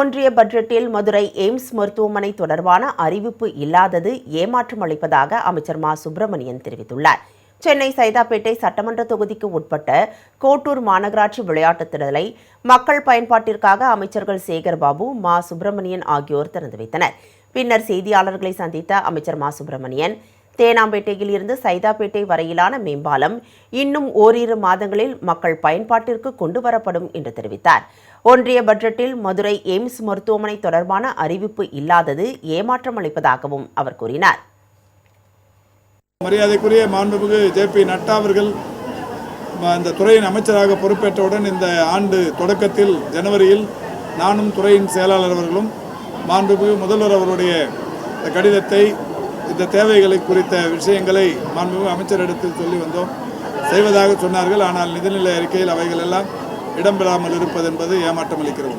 ஒன்றிய பட்ஜெட்டில் மதுரை எய்ம்ஸ் மருத்துவமனை தொடர்பான அறிவிப்பு இல்லாதது ஏமாற்றம் அளிப்பதாக அமைச்சர் மா. சுப்பிரமணியன் தெரிவித்துள்ளார். சென்னை சைதாப்பேட்டை சட்டமன்ற தொகுதிக்கு உட்பட்ட கோட்டூர் மாநகராட்சி விளையாட்டுத் திடலை மக்கள் பயன்பாட்டிற்காக அமைச்சர்கள் சேகர்பாபு மா. சுப்பிரமணியன் ஆகியோர் திறந்து வைத்தனர். பின்னர் செய்தியாளர்களை சந்தித்த அமைச்சர் மா. சுப்பிரமணியன் தேனாம்பேட்டையில் இருந்து சைதாப்பேட்டை வரையிலான மேம்பாலம் இன்னும் ஓரிரு மாதங்களில் மக்கள் பயன்பாட்டிற்கு கொண்டு வரப்படும் என்று தெரிவித்தார். ஒன்றிய பட்ஜெட்டில் மதுரை எய்ம்ஸ் மருத்துவமனை தொடர்பான அறிவிப்பு இல்லாதது ஏமாற்றம் அளிப்பதாகவும் அவர் கூறினார். மரியாதைக்குரிய மாண்புமிகு ஜே பி நட்டா அவர்கள் இந்த துறையின் அமைச்சராக பொறுப்பேற்றவுடன் இந்த ஆண்டு தொடக்கத்தில் ஜனவரியில் நானும் துறையின் செயலாளர் அவர்களும் மாண்புமிகு முதல்வர் அவருடைய கடிதத்தை இந்த தேவைகளை குறித்த விஷயங்களை மாண்புமிகு அமைச்சரிடத்தில் சொல்லி வந்தோம். செய்வதாக சொன்னார்கள். ஆனால் நிதிநிலை அறிக்கையில் அவைகள் எல்லாம் இடம்பெறாமல் இருப்பது என்பது ஏமாற்றம் அளிக்கிறது